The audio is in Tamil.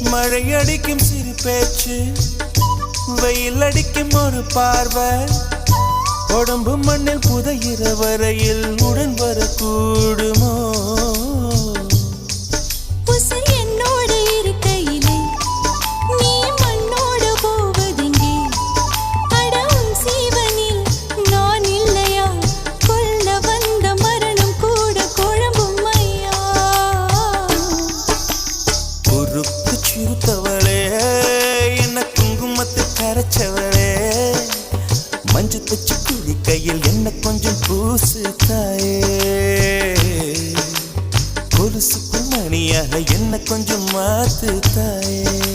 மழை அடிக்கும் சிறு பேச்சு வெயில் அடிக்கும் ஒரு பார்வை. உடம்பு மண்ணில் புதையிற வரையில் உடன் வர மஞ்சு தச்சு குழி கையில் என்ன கொஞ்சம் பூசு தாயே கொலுசுக்குள் மணியாக என்ன கொஞ்சம் மாத்து தாயே